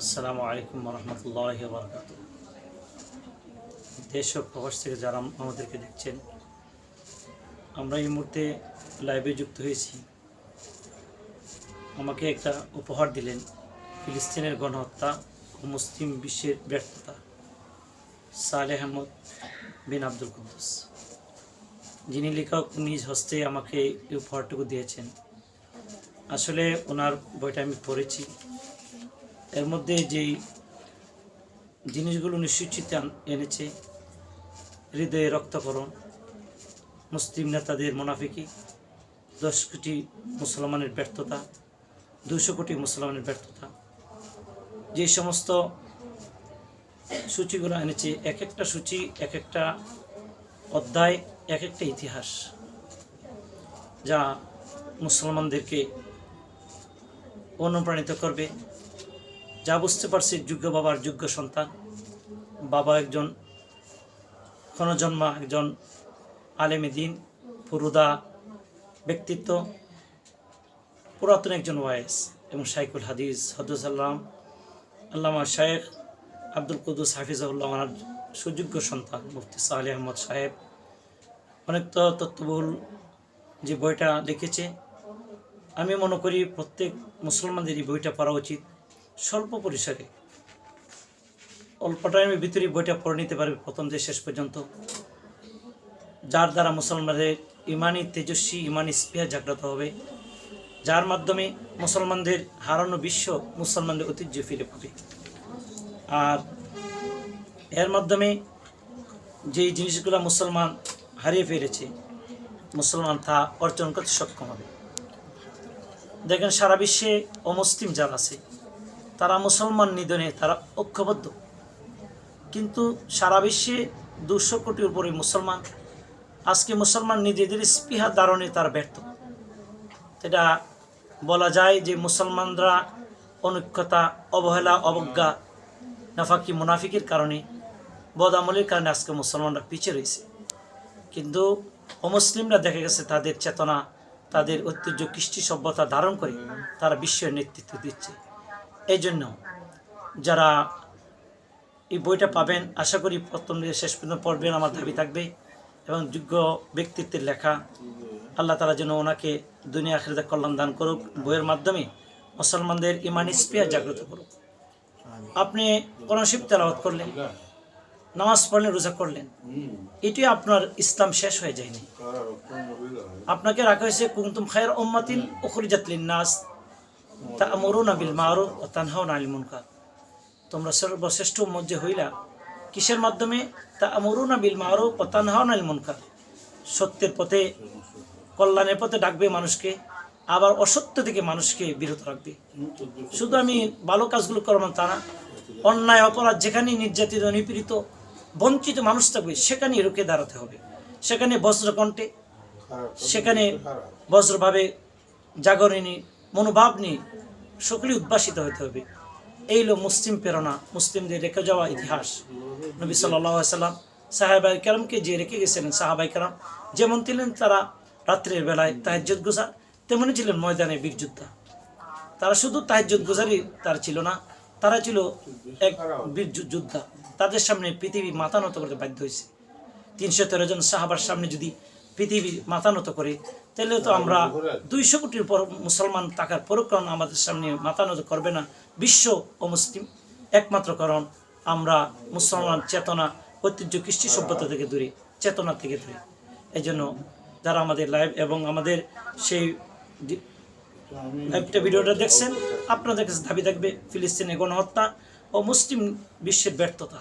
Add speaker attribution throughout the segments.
Speaker 1: আসসালামু আলাইকুম রহমতুল্লাহ বরকাত দেশ ও প্রবাস থেকে যারা আমাদেরকে দেখছেন, আমরা এই মুহূর্তে লাইভে যুক্ত হয়েছি। আমাকে একটা উপহার দিলেন ফিলিস্তিনের গণহত্যা ও মুসলিম বিশ্বের ব্যর্থতা সালে আহমদ বিন আব্দুল কুদ্দুস। যিনি লেখক নিজ হস্তে আমাকে এই উপহারটুকু দিয়েছেন। আসলে ওনার বইটা আমি পড়েছি। এর মধ্যে যেই জিনিসগুলো নিশ্চিত এনেছে, হৃদয়ে রক্তকরণ মুসলিম নেতাদের মোনাফিকি, দশ কোটি মুসলমানের ব্যর্থতা দুশো কোটি মুসলমানের ব্যর্থতা, যে সমস্ত সূচিগুলো এনেছে, এক একটা সূচি, এক একটা অধ্যায়, এক একটা ইতিহাস, যা মুসলমানদেরকে অনুপ্রাণিত করবে। যা বুঝতে পারছি যোগ্য বাবার যোগ্য সন্তান। বাবা একজন ক্ষণজন্মা, একজন আলেমে দিন, পুরুদা ব্যক্তিত্ব, পুরাতন একজন ওয়াইস এবং শাইকুল হাদিস হদুসাল্লাম আল্লামা শায়েখ আব্দুল কুদ্দুস হাফিজাউল্লাহ আমার সুযোগ্য সন্তান, মুফতি সাহালি আহমদ সাহেব। অনেক তো তত্ত্ববহুল যে বইটা লিখেছে, আমি মনে করি প্রত্যেক মুসলমানদের এই বইটা পড়া উচিত। স্বল্প পরিসরে। অল্প টাইমের ভিতরে বইটা পড়ে নিতে পারবে প্রথম থেকে শেষ পর্যন্ত। যার দ্বারা মুসলমানদের ইমানি তেজস্বী, ইমানি স্পৃহা জাগ্রত হবে। যার মাধ্যমে মুসলমানদের হারানো বিশ্ব মুসলমানদের ঐতিহ্য ফিরে পাবে। আর এর মাধ্যমে যেই জিনিসগুলো মুসলমান হারিয়ে ফেলেছে, মুসলমান তা অর্জন করতে সক্ষম হবে। দেখেন সারা বিশ্বে অমুসলিম যারা আছে তারা মুসলমান নিধনে, তারা ঐক্যবদ্ধ। কিন্তু সারা বিশ্বে দুশো কোটির উপরে মুসলমান। আজকে মুসলমান নিজেদের স্পৃহা ধারণে তারা ব্যর্থ। এটা বলা যায় যে মুসলমানরা অনৈক্যতা, অবহেলা, অবজ্ঞা, নাফাকি, মুনাফিকের কারণে বদামলের কারণে আজকে মুসলমানরা পিছিয়ে রয়েছে। কিন্তু অমুসলিমরা দেখা গেছে তাদের চেতনা, তাদের ঐতিহ্য, কৃষ্টি সভ্যতা ধারণ করে তারা বিশ্বের নেতৃত্ব দিচ্ছে। এই জন্য যারা এই বইটা পাবেন, আশা করি প্রথম শেষ পর্যন্ত পড়বেন, আমার দাবি থাকবে। এবং যোগ্য ব্যক্তিত্বের লেখা, আল্লাহ তালা যেন ওনাকে দুনিয়া আখরিদা কল্যাণ দান করুক। বইয়ের মাধ্যমে মুসলমানদের ইমানি স্পৃহা জাগ্রত করুক। আপনি কোরআন শিব তেলাওয়াত করলেন, নামাজ পড়লেন, রোজা করলেন, এটি আপনার ইসলাম শেষ হয়ে যায়নি। আপনাকে রাখা হয়েছে কুমতুম খায়ের উম্মাতিন উখরিজাত লিন্নাস তা'মুরুনা বিল মারুফ ওয়া তানহাউনা আনিল মুনকার। তোমরা সর্বশ্রেষ্ঠ যে হইলা, কিসের মাধ্যমে? তা তা'মুরুনা বিল মারুফ ওয়া তানহাউনা আনিল মুনকার। সত্যের পথে, কল্যাণের পথে ডাকবে মানুষকে, আবার অসত্য থেকে মানুষকে বিরত রাখবে। শুধু আমি ভালো কাজগুলো করব তা না। অন্যায়, অপরাধ যেখানেই নির্যাতিত, নিপীড়িত, বঞ্চিত মানুষ থাকবে সেখানে রুখে দাঁড়াতে হবে। সেখানে বজ্রকণ্ঠে, সেখানে বজ্রভাবে জাগরণী মনোভাব নিয়ে সকলেই উদ্ভাসিত হতে হবে এই হলো মুসলিম প্রেরণা, মুসলিমদের রেখে যাওয়া ইতিহাস। নবী সাল্লাম সাহাবাই কালামকে যে রেখে গেছিলেন সাহাবাই কালাম যেমন ছিলেন তারা রাত্রের বেলায় তাহাজ্জুদ গুজার তেমনই ছিলেন ময়দানে বীর যোদ্ধা। তারা শুধু তাহাজ্জুদ গুজারই তারা ছিল না, তারা ছিল এক বীর যোদ্ধা। তাদের সামনে পৃথিবী মাথা নত করতে বাধ্য হয়েছে। তিনশো তেরো জন সাহাবার সামনে যদি পৃথিবী মাথা নত করে তাহলে তো আমরা দুইশো কোটির পর মুসলমান থাকার পরও আমাদের সামনে মাথা নত করবে না। বিশ্ব ও মুসলিম একমাত্র কারণ আমরা মুসলমান চেতনা, ঐতিহ্য, কৃষ্টি সভ্যতা থেকে দূরে, চেতনা থেকে দূরে। এই জন্য যারা আমাদের লাইভ এবং আমাদের সেই লাইভটা ভিডিওটা দেখছেন, আপনাদের কাছে দাবি থাকবে, ফিলিস্তিনে গণহত্যা ও মুসলিম বিশ্বের ব্যর্থতা।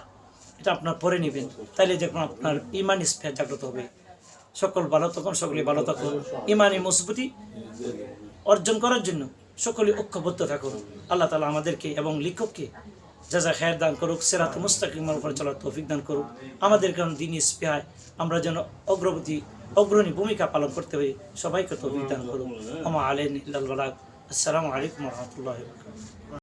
Speaker 1: এটা আপনার পরে নেবেন। তাইলে দেখুন আপনার ইমান স্পেয়ার জাগ্রত হবে। সকল ভালো তখন সকলে ভালো থাকুন। ইমানি মজবুতি অর্জন করার জন্য সকলে ঐক্যবদ্ধ থাকুন। আল্লাহ তালা আমাদেরকে এবং লেখককে যা যা খায়ের দান করুক, সেরাত মুস্তাকিমের উপরে চলার তৌফিক দান করুক। আমাদের কারণ দিনই স্পেহায় আমরা যেন অগ্রগতি, অগ্রণী ভূমিকা পালন করতে হই সবাইকে তৌফিক দান করুক। আমা আলেন আসসালামু আলাইকুম রহমতুল্লাহ